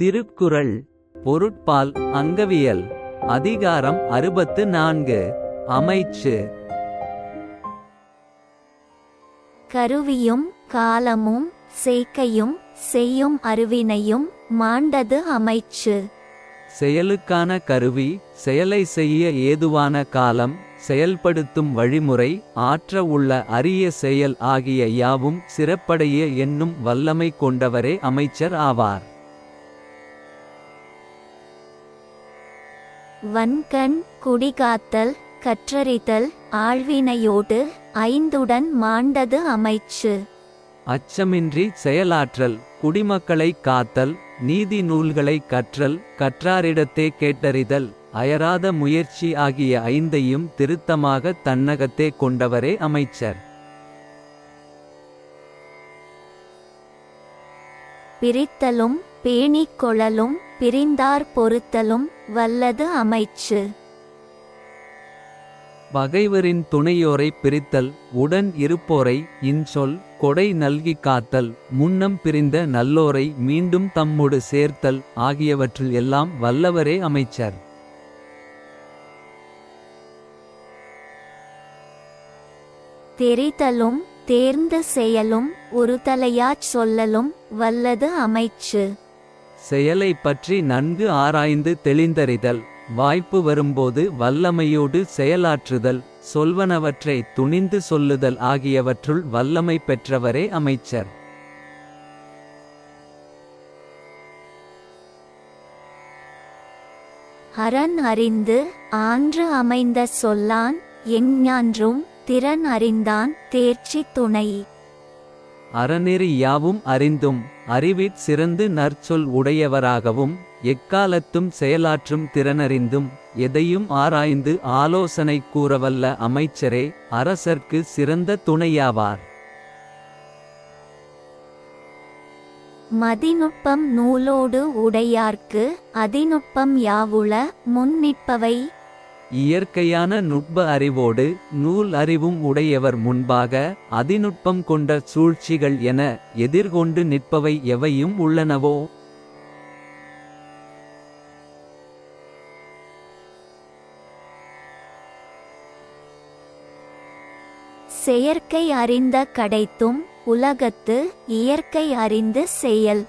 திருக்குறள் பொருட்பால் அங்கவியல் அதிகாரம் அறுபத்து நான்கு அமைச்சு. கருவியும் காலமும் செய்கையும் செய்யும் அறிவினையும் மாண்டது அமைச்சு. செயலுக்கான கருவி செயலை செய்ய ஏதுவான காலம் செயல்படுத்தும் வழிமுறை ஆற்ற உள்ள அரிய செயல் ஆகிய யாவும் சிறப்படைய என்னும் வல்லமை கொண்டவரே அமைச்சர் ஆவார். வன்கண் குடிகாத்தல் கற்றறிதல் ஆழ்வினையோடு ஐந்துடன் மாண்டது அமைச்சு. அச்சமின்றி செயலாற்றல் குடிமக்களை காத்தல் நீதி நூல்களை கற்றல் கற்றாரிடத்தே கேட்டறிதல் அயராத முயற்சி ஆகிய ஐந்தையும் திருத்தமாக தன்னகத்தே கொண்டவரே அமைச்சர். பிரித்தலும் பேணிக் கொளலும் பிரிந்தார் பொறுத்தலும் வல்லது அமைச்சு. பகைவரின் துணையோரை பிரித்தல் உடன் இருப்போரை இன்சொல் கொடை நல்கி காத்தல் முன்னம் பிரிந்த நல்லோரை மீண்டும் தம்முடு சேர்த்தல் ஆகியவற்றில் எல்லாம் வல்லவரே அமைச்சர். தெரிதலும் தேர்ந்து செயலும் ஒருதலையாச் சொல்லலும் வல்லது அமைச்சு. செயலை பற்றி நன்கு ஆராய்ந்து தெளிந்தறிதல். வாய்ப்பு வரும்போது வல்லமையோடு செயலாற்றுதல். சொல்வனவற்றை துணிந்து சொல்லுதல் ஆகியவற்றுள் வல்லமை பெற்றவரே அமைச்சர். அரண் அறிந்து ஆன்று அமைந்த சொல்லான் எஞ்ஞான்றும் திறன் அறிந்தான் தேர்ச்சி துணை. அறநெறி யாவும் அறிந்தும் அறிவிற் சிறந்து நற்சொல் உடையவராகவும் எக்காலத்தும் செயலாற்றும் திறனறிந்தும் எதையும் ஆராய்ந்து ஆலோசனை கூறவல்ல அமைச்சரே அரசர்க்கு சிறந்த துணையாவார். மதிநுட்பம் நூலோடு உடையார்க்கு அதிநுட்பம் யாவுள முன்னிற்பவை இயற்கையான நுட்ப அறிவோடு நூல் அறிவும் உடையவர் முன்பாக அதிநுட்பம் கொண்ட சூழ்ச்சிகள் என எதிர்கொண்டு நிற்பவை எவையும் உள்ளனவோ? செயற்கை அறிந்த கடைத்தும் உலகத்து இயற்கை அறிந்து செயல்.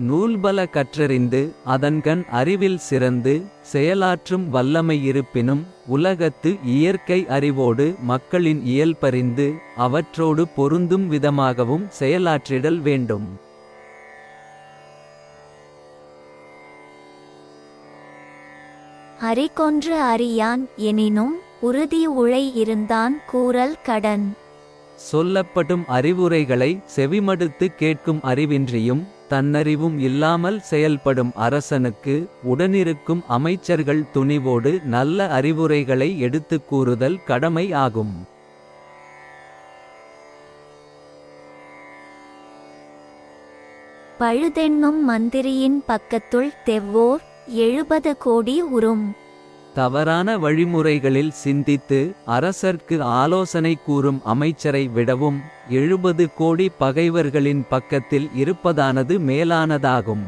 நூல்பல கற்றறிந்து அதன்கண் அறிவில் சிறந்து செயலாற்றும் வல்லமை இருப்பினும் உலகத்து இயற்கை அறிவோடு மக்களின் இயல்பறிந்து அவற்றோடு பொருந்தும் விதமாகவும் செயலாற்றிடல் வேண்டும். அறிகொன்று அறியான் எனினும் உறுதி உழை இருந்தான் கூறல் கடன். சொல்லப்படும் அறிவுரைகளை செவிமடுத்து கேட்கும் அறிவின்றியும் தன்னறிவும் இல்லாமல் செயல்படும் அரசனுக்கு உடனிருக்கும் அமைச்சர்கள் துணிவோடு நல்ல அறிவுரைகளை எடுத்துக் கூறுதல் கடமை ஆகும். பழுதென்னும் மந்திரியின் பக்கத்துள் தெவ்வோர் எழுபது கோடி உறும். தவறான வழிமுறைகளில் சிந்தித்து அரசர்க்கு ஆலோசனை கூறும் அமைச்சரை விடவும் எழுபது கோடி பகைவர்களின் பக்கத்தில் இருப்பதானது மேலானதாகும்.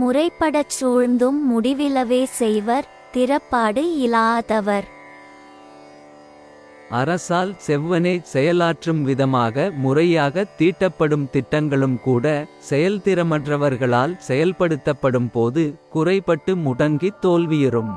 முறைப்படச் சூழ்ந்தும் முடிவிலவே செய்வர் திறப்பாடு இலாதவர். அரசால் செவ்வனே செயலாற்றும் விதமாக முறையாக தீட்டப்படும் திட்டங்களும் கூட செயல்திறமற்றவர்களால் செயல்படுத்தப்படும் போது குறைபட்டு முடங்கித் தோல்வியுறும்.